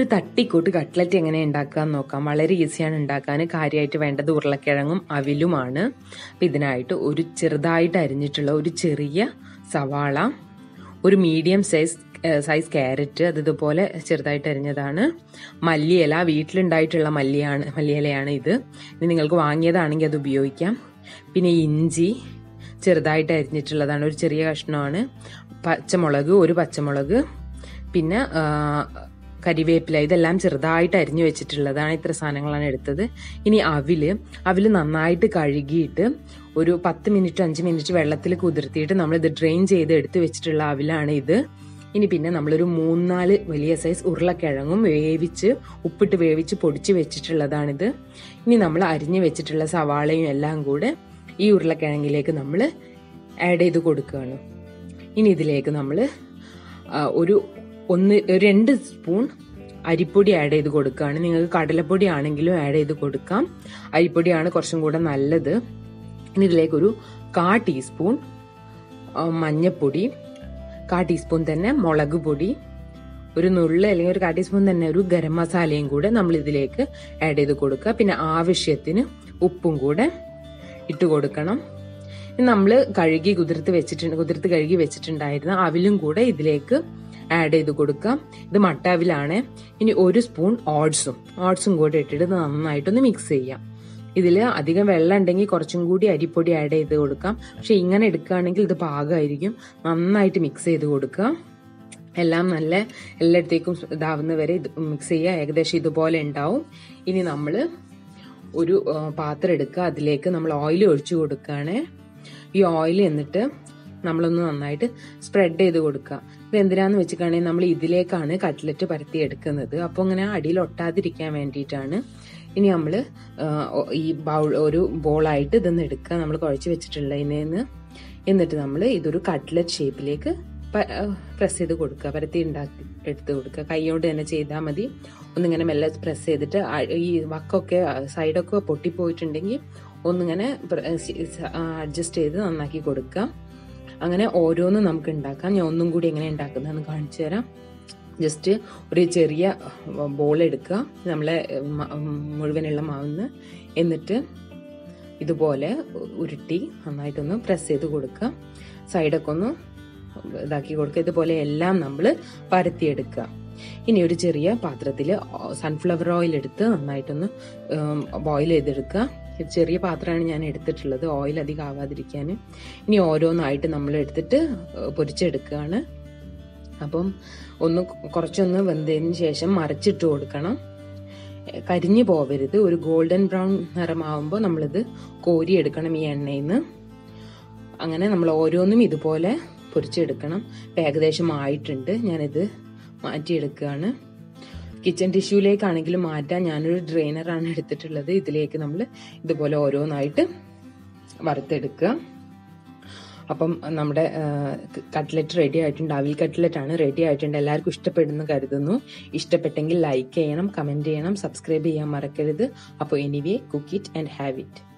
ഒരു തട്ടിക്കൂട്ട് കട്ട്ലറ്റ് എങ്ങനെ ഉണ്ടാക്കാൻ നോക്കാം. വളരെ ഈസിയാണ് ഉണ്ടാക്കാൻ. കാര്യമായിട്ട് വേണ്ടത് ഉരുളക്കിഴങ്ങും അവിലുമാണ്. അപ്പം ഇതിനായിട്ട് ഒരു ചെറുതായിട്ട് അരിഞ്ഞിട്ടുള്ള ഒരു ചെറിയ സവാള ഒരു മീഡിയം സൈസ് സൈസ് ക്യാരറ്റ് അത് ഇതുപോലെ ചെറുതായിട്ട് അരിഞ്ഞതാണ്. മല്ലിയില വീട്ടിലുണ്ടായിട്ടുള്ള മല്ലിയാണ് മല്ലിയിലയാണ് ഇത്. ഇനി നിങ്ങൾക്ക് വാങ്ങിയതാണെങ്കിൽ അത് ഉപയോഗിക്കാം. പിന്നെ ഇഞ്ചി ചെറുതായിട്ട് അരിഞ്ഞിട്ടുള്ളതാണ്. ഒരു ചെറിയ കഷ്ണമാണ്. പച്ചമുളക് ഒരു പച്ചമുളക്. പിന്നെ കരിവേപ്പില ഇതെല്ലാം ചെറുതായിട്ട് അരിഞ്ഞു വെച്ചിട്ടുള്ളതാണ് ഇത്ര സാധനങ്ങളാണ് എടുത്തത്. ഇനി അവിൽ അവിൽ നന്നായിട്ട് കഴുകിയിട്ട് ഒരു പത്ത് മിനിറ്റ് അഞ്ച് മിനിറ്റ് വെള്ളത്തിൽ കുതിർത്തിയിട്ട് ഇത് ഡ്രെയിൻ ചെയ്ത് എടുത്ത് വെച്ചിട്ടുള്ള അവിലാണ് ഇത്. ഇനി പിന്നെ നമ്മളൊരു മൂന്നാൽ വലിയ സൈസ് ഉരുളക്കിഴങ്ങും വേവിച്ച് ഉപ്പിട്ട് വേവിച്ച് പൊടിച്ച് വെച്ചിട്ടുള്ളതാണിത്. ഇനി നമ്മൾ അരിഞ്ഞു വെച്ചിട്ടുള്ള സവാളയും എല്ലാം കൂടെ ഈ ഉരുളക്കിഴങ്ങിലേക്ക് നമ്മൾ ആഡ് ചെയ്ത് കൊടുക്കുകയാണ്. ഇനി ഇതിലേക്ക് നമ്മൾ ഒരു ഒന്ന് രണ്ട് സ്പൂൺ അരിപ്പൊടി ആഡ് ചെയ്ത് കൊടുക്കുകയാണ് നിങ്ങൾക്ക് കടലപ്പൊടി ആണെങ്കിലും ആഡ് ചെയ്ത് കൊടുക്കാം. അരിപ്പൊടിയാണ് കുറച്ചും കൂടെ നല്ലത്. ഇനി ഇതിലേക്ക് ഒരു കാ ടീസ്പൂൺ മഞ്ഞപ്പൊടി കാ ടീസ്പൂൺ തന്നെ മുളക് പൊടി ഒരു നുള്ള് അല്ലെങ്കിൽ ഒരു കാ ടീസ്പൂൺ തന്നെ ഒരു ഗരം മസാലയും കൂടെ നമ്മൾ ഇതിലേക്ക് ആഡ് ചെയ്ത് കൊടുക്കുക. പിന്നെ ആവശ്യത്തിന് ഉപ്പും കൂടെ ഇട്ട് കൊടുക്കണം. നമ്മൾ കഴുകി കുതിർത്ത് വെച്ചിട്ടുണ്ട് കുതിർത്ത് കഴുകി വെച്ചിട്ടുണ്ടായിരുന്ന അവിലും കൂടെ ഇതിലേക്ക് ആഡ് ചെയ്ത് കൊടുക്കാം. ഇത് മട്ടാവിലാണ്. ഇനി ഒരു സ്പൂൺ ഓട്സും ഓട്സും കൂടെ ഇട്ടിട്ട് നന്നായിട്ടൊന്ന് മിക്സ് ചെയ്യാം. ഇതിൽ അധികം വെള്ളം ഉണ്ടെങ്കിൽ കുറച്ചും കൂടി അരിപ്പൊടി ആഡ് ചെയ്ത് കൊടുക്കാം. പക്ഷെ ഇങ്ങനെ എടുക്കുകയാണെങ്കിൽ ഇത് പാകമായിരിക്കും. നന്നായിട്ട് മിക്സ് ചെയ്ത് കൊടുക്കുക. എല്ലാം നല്ല എല്ലായിടത്തേക്കും ഇതാവുന്ന വരെ ഇത് മിക്സ് ചെയ്യുക. ഏകദേശം ഇതുപോലെ ഉണ്ടാവും. ഇനി നമ്മൾ ഒരു പാത്രം എടുക്കുക. അതിലേക്ക് നമ്മൾ ഓയിൽ ഒഴിച്ചു കൊടുക്കുകയാണ്. ഈ ഓയിൽ എന്നിട്ട് നമ്മളൊന്ന് നന്നായിട്ട് സ്പ്രെഡ് ചെയ്ത് കൊടുക്കുക. ഇത് എന്തിനാന്ന് വെച്ചിട്ടാണെങ്കിൽ നമ്മൾ ഇതിലേക്കാണ് കട്ട്ലറ്റ് പരത്തി എടുക്കുന്നത് അപ്പോൾ ഇങ്ങനെ അടിയിൽ ഒട്ടാതിരിക്കാൻ വേണ്ടിയിട്ടാണ് ഇനി നമ്മൾ ഈ ബൗൾ ഒരു ബോളായിട്ട് ഇതൊന്ന് എടുക്കുക. നമ്മൾ കുഴച്ച് ഇതിനെന്ന്. എന്നിട്ട് നമ്മൾ ഇതൊരു കട്ട്ലറ്റ് ഷേപ്പിലേക്ക് പ്രസ് ചെയ്ത് കൊടുക്കുക. പരത്തി ഉണ്ടാക്കി എടുത്ത് കൊടുക്കുക. കൈയോട് തന്നെ ചെയ്താൽ മതി. ഒന്നിങ്ങനെ മെല്ലെ പ്രസ് ചെയ്തിട്ട് ഈ വക്കൊക്കെ സൈഡൊക്കെ പൊട്ടിപ്പോയിട്ടുണ്ടെങ്കിൽ ഒന്നിങ്ങനെ അഡ്ജസ്റ്റ് ചെയ്ത് നന്നാക്കി കൊടുക്കുക. അങ്ങനെ ഓരോന്നും നമുക്ക് ഉണ്ടാക്കാം. ഞാൻ ഒന്നും കൂടി എങ്ങനെ ഉണ്ടാക്കുന്നതെന്ന് കാണിച്ചു തരാം. ജസ്റ്റ് ഒരു ചെറിയ ബോൾ എടുക്കുക. നമ്മളെ മുഴുവനുള്ള മാവുന്ന് എന്നിട്ട് ഇതുപോലെ ഉരുട്ടി നന്നായിട്ടൊന്ന് പ്രസ് ചെയ്ത് കൊടുക്കുക. സൈഡൊക്കെ ഒന്ന് ഇതാക്കി കൊടുക്കുക. ഇതുപോലെ എല്ലാം നമ്മൾ പരത്തിയെടുക്കുക. ഇനി ഒരു ചെറിയ പാത്രത്തിൽ സൺഫ്ലവർ ഓയിൽ എടുത്ത് നന്നായിട്ടൊന്ന് ബോയിൽ ചെയ്തെടുക്കുക. ചെറിയ പാത്രമാണ് ഞാൻ എടുത്തിട്ടുള്ളത്. ഓയിൽ അധികം ആവാതിരിക്കാൻ. ഇനി ഓരോന്നായിട്ട് നമ്മൾ എടുത്തിട്ട് പൊരിച്ചെടുക്കുകയാണ്. അപ്പം ഒന്ന് കുറച്ചൊന്ന് വെന്തതിന് ശേഷം മറിച്ചിട്ട് കൊടുക്കണം. കരിഞ്ഞു പോവരുത്. ഒരു ഗോൾഡൻ ബ്രൗൺ നിറമാവുമ്പോൾ നമ്മളിത് കോരിയെടുക്കണം ഈ എണ്ണയിൽ നിന്ന് അങ്ങനെ നമ്മൾ ഓരോന്നും ഇതുപോലെ പൊരിച്ചെടുക്കണം. ഏകദേശം ആയിട്ടുണ്ട്. ഞാനിത് മാറ്റിയെടുക്കുകയാണ്. കിച്ചൺ ടിഷ്യൂലേക്കാണെങ്കിലും മാറ്റാൻ ഞാനൊരു ഡ്രെയിനറാണ് എടുത്തിട്ടുള്ളത്. ഇതിലേക്ക് നമ്മൾ ഇതുപോലെ ഓരോന്നായിട്ട് വറുത്തെടുക്കുക. അപ്പം നമ്മുടെ കട്ട്ലറ്റ് റെഡി ആയിട്ടുണ്ട്. അവിൽ കട്ട്ലറ്റ് ആണ് റെഡി ആയിട്ടുണ്ട്. എല്ലാവർക്കും ഇഷ്ടപ്പെടുന്നു കരുതുന്നു. ഇഷ്ടപ്പെട്ടെങ്കിൽ ലൈക്ക് ചെയ്യണം കമന്റ് ചെയ്യണം സബ്സ്ക്രൈബ് ചെയ്യാൻ മറക്കരുത്. അപ്പോൾ anyway cook it and have it